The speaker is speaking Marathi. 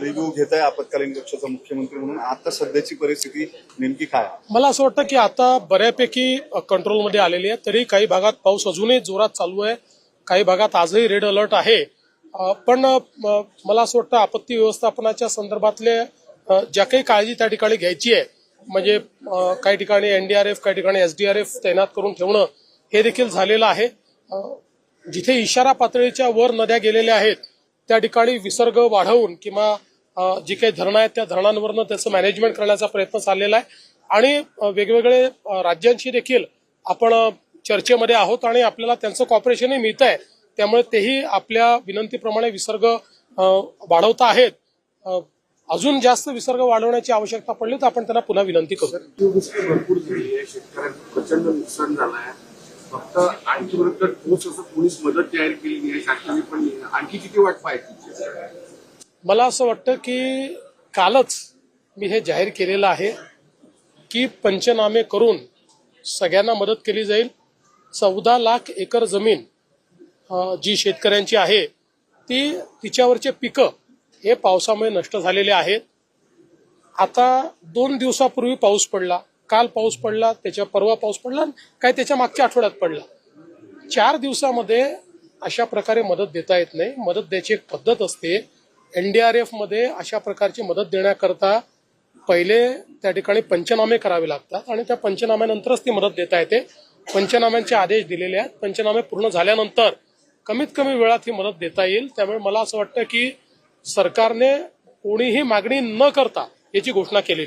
रिव्ह्यू घेत आहे आपत्कालीन कक्षाचा मुख्यमंत्री म्हणून. आता सध्याची परिस्थिती नेमकी काय मला असं वाटतं की आता बऱ्यापैकी कंट्रोलमध्ये आलेली आहे तरी काही भागात पाऊस अजूनही जोरात चालू आहे. काही भागात आजही रेड अलर्ट आहे. पण मला असं वाटतं आपत्ती व्यवस्थापनाच्या संदर्भातले ज्या काही काळजी त्या ठिकाणी घ्यायची आहे म्हणजे काही ठिकाणी एनडीआरएफ काही ठिकाणी एसडीआरएफ तैनात करून ठेवणं हे देखील झालेलं आहे. जिथे इशारा पातळीच्या वर नद्या गेलेल्या आहेत त्या ठिकाणी विसर्ग वाढवून किंवा जी काही धरणं आहेत त्या धरणांवरनं त्याचं मॅनेजमेंट करण्याचा प्रयत्न चाललेला आहे. आणि वेगवेगळे राज्यांशी देखील आपण चर्चेमध्ये आहोत आणि आपल्याला त्यांचं कॉपरेशनही मिळत आहे त्यामुळे तेही आपल्या विनंतीप्रमाणे विसर्ग वाढवत वाढवता आहेत. अजून जास्त विसर्ग वाढवण्याची आवश्यकता पडली तर आपण त्यांना पुन्हा विनंती करू. भरपूर झाली आहे. शेतकऱ्यांचं प्रचंड नुकसान झालं आहे. फक्त आणखी ठोस असं पोलीस मदत तयार केली आहे शासनाने पण आणखी किती वाट पाहायची? मला असं वाटतं की कालच मी हे जाहीर केलेलं आहे की पंचनामे करून सगळ्यांना मदत केली जाईल. चौदा लाख एकर जमीन जी शेतकऱ्यांची आहे ती तिच्यावरचे पिकं हे पावसामुळे नष्ट झालेले आहेत. आता दोन दिवसापूर्वी पाऊस पडला काल पाऊस पडला त्याच्या परवा पाऊस पडला आणि काय त्याच्या मागच्या आठवड्यात पडला. चार दिवसामध्ये अशा प्रकारे मदत देता येत नाही. मदत द्यायची एक पद्धत असते एनडीआरएफमध्ये अशा प्रकारची मदत देण्याकरता पहिले त्या ठिकाणी पंचनामे करावे लागतात आणि त्या पंचनाम्यानंतरच ती मदत देता येते. पंचनाम्यांचे आदेश दिलेले आहेत. पंचनामे पूर्ण झाल्यानंतर कमीत कमी वेळात ही मदत देता येईल. त्यामुळे मला असं वाटतं की सरकारने कोणीही मागणी न करता याची घोषणा केलेली.